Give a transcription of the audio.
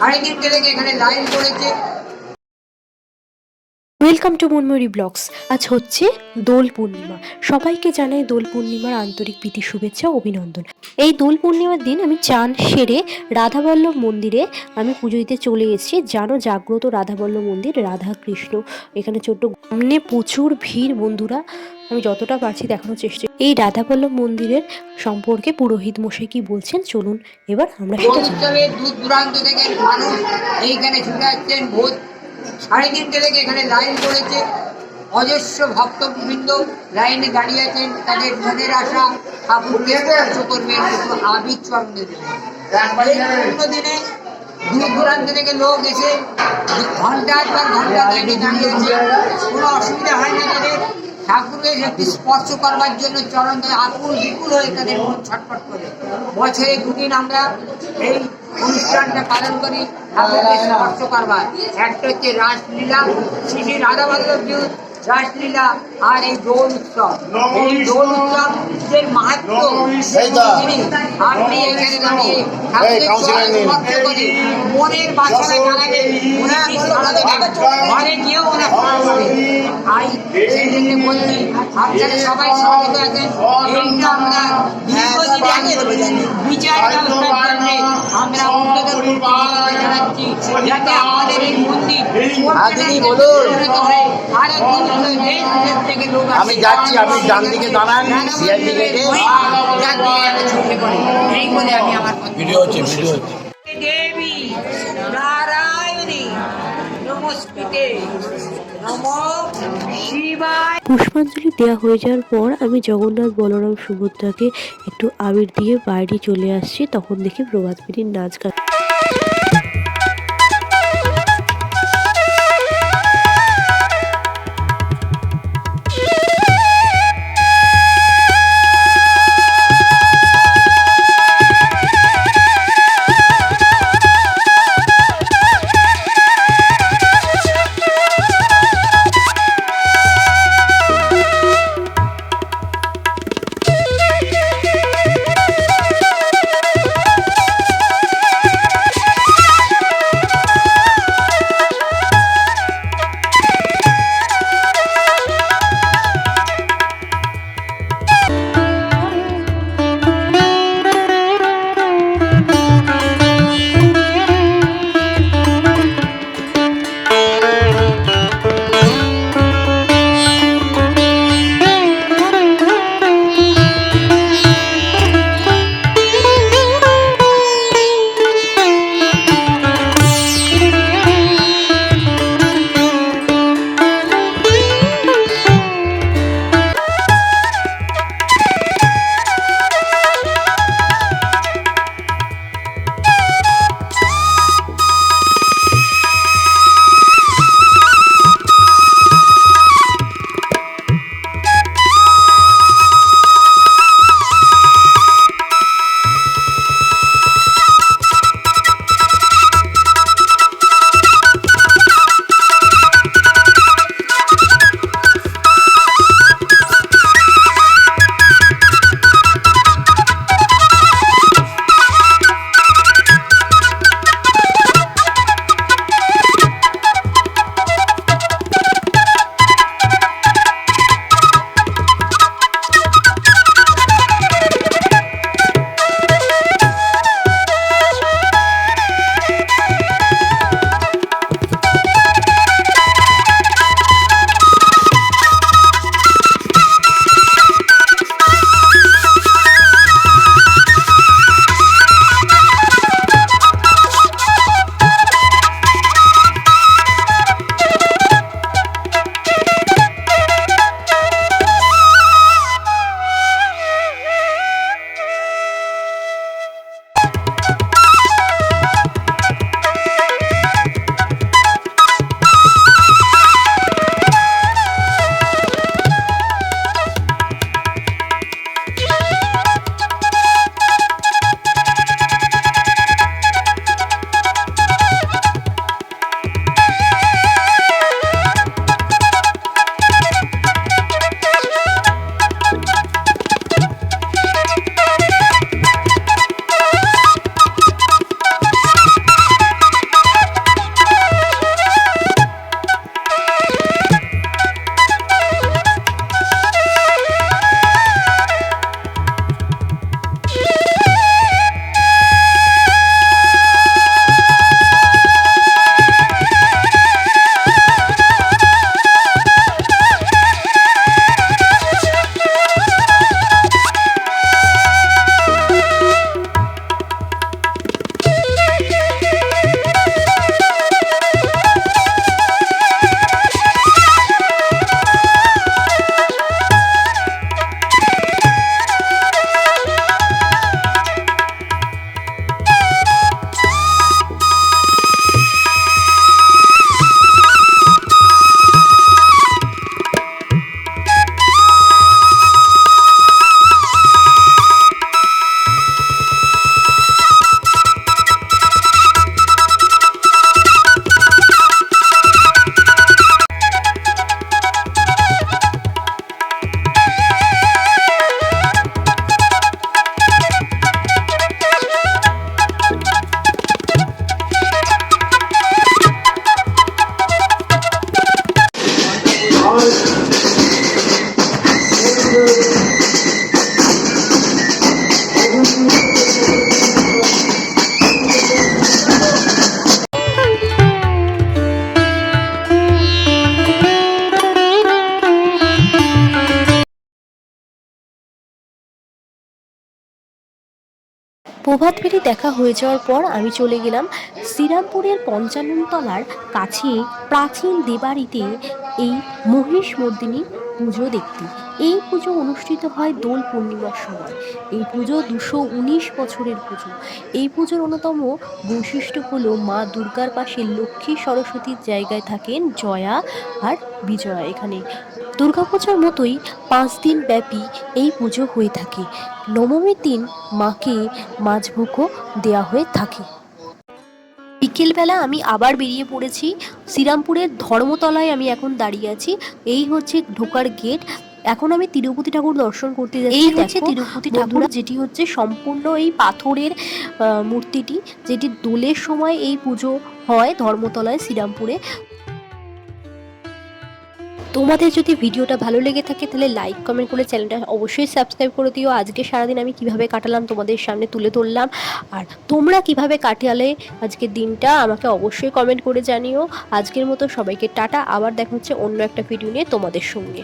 আরেকদিন তিন এখানে লাইন পড়েছে ওয়েলকাম টু মনমরি ব্লগস আজ হচ্ছে দোল পূর্ণিমা। সবাইকে জানাই দোল পূর্ণিমার আন্তরিক প্রীতি, শুভেচ্ছা অভিনন্দন। এই দোল পূর্ণিমার দিন আমি চান সেরে রাধাবল্লভ মন্দিরে আমি পুজো দিতে চলে এসেছি। জানো, জাগ্রত রাধাবল্লভ মন্দির, রাধা কৃষ্ণ। এখানে ছোট্ট সামনে প্রচুর ভিড়, বন্ধুরা। আমি যতটা পারছি দেখানোর চেষ্টা এই রাধাবল্লভ মন্দিরের সম্পর্কে পুরোহিত মশাই কি বলছেন? চলুন, এবার আমরা সেটা জানি। দূর দূরান্ত থেকে মানুষ এইখানে ছুটে আসছেন। সাড়ে তিনটে থেকে এখানে লাইন পড়েছে অজস্র ভক্তবৃন্দ লাইনে দাঁড়িয়ে আছেন। তাদের মনের আশা ঠাকুরকে স্পর্শ করবেন আবির পূর্ণ দিনে। দূর দূরান্ত থেকে লোক এসে ঘণ্টার পর ঘণ্টা লাইনে দাঁড়িয়ে আছে। কোনো অসুবিধা হয় না তাদের। ঠাকুরকে একটু স্পর্শ করবার জন্য চরণ আকুল বিপুল হয়ে তাদের মন ছটফট করে। বছরে দুদিন আমরা এই অনুষ্ঠানটা পালন করি ঠাকুরকে স্পর্শ করবার। একটা হচ্ছে রাসলীলা শ্রী শ্রী রাধা বল্লভ রাসলীলা আর এই দোল উৎসব। এই দোল উৎসব যে মাহাত্ম আপনি এখানে দাঁড়িয়ে ঠাকুরের চরণ স্পর্শ করে মনের বাসনা জানাবেন ওরা সারা দেবেন ঘরে গিয়েও ওরা তাই সেই জন্য বলছি আপনারা সবাই সহযোগিত আছেন। এইটা আমরা বিচার ব্যবস্থার জন্য আমরা উন্নত জানাচ্ছি যাতে আমাদের এই মন্দির হয়। আরও দূর আমি যাচ্ছি, আপনি ডান দিকে দাঁড়ান, রাধা গেটে। ভিডিও হচ্ছে ভিডিও হচ্ছে। দেবী নারায়ণী নমস্তুতে পুষ্পাঞ্জলি দেওয়া হয়ে যাওয়ার পর আমি জগন্নাথ বলরাম সুভদ্রাকে একটু আবির দিয়ে বাইরে চলে আসছি তখন দেখি প্রভাত নাচ গান। প্রভাত ফেরি দেখা হয়ে যাওয়ার পর আমি চলে গেলাম শ্রীরামপুরের পঞ্চানন তলার কাছে প্রাচীন দেবাড়িতে এই মহিষ মর্দিনী পুজো দেখতে। এই পুজো অনুষ্ঠিত হয় দোল পূর্ণিমার সময়। এই পুজো দুশো উনিশ বছরের পুজো। এই পুজোর অন্যতম বৈশিষ্ট্য হলো মা দুর্গার পাশে লক্ষ্মী সরস্বতীর জায়গায় থাকেন জয়া আর বিজয়া। এখানে দুর্গাপূজার মতোই পাঁচ দিন ব্যাপী এই পুজো হয়ে থাকে। নবমীর দিন মাকে মাঝভোগও দেওয়া হয়ে থাকে। বিকেলবেলা আমি আবার বেরিয়ে পড়েছি। শ্রীরামপুরের ধর্মতলায় আমি এখন দাঁড়িয়ে আছি। এই হচ্ছে ঢোকার গেট। এখন আমি তিরুপতি ঠাকুর দর্শন করতে যাচ্ছি। এই হচ্ছে তিরুপতি ঠাকুর। যেটি হচ্ছে সম্পূর্ণ এই পাথরের মূর্তিটি যেটি দোলের সময় এই পুজো হয় ধর্মতলায় শ্রীরামপুরে। তোমাদের যদি ভিডিওটা ভালো লেগে থাকে, তাহলে লাইক কমেন্ট করে চ্যানেলটা অবশ্যই সাবস্ক্রাইব করে দিও। আজকে সারাদিন আমি কীভাবে কাটালাম তোমাদের সামনে তুলে ধরলাম। আর তোমরা কীভাবে কাটালে আজকের দিনটা, আমাকে অবশ্যই কমেন্ট করে জানিও। আজকের মতো সবাইকে টাটা। আবার দেখা হচ্ছে অন্য একটা ভিডিও নিয়ে তোমাদের সঙ্গে।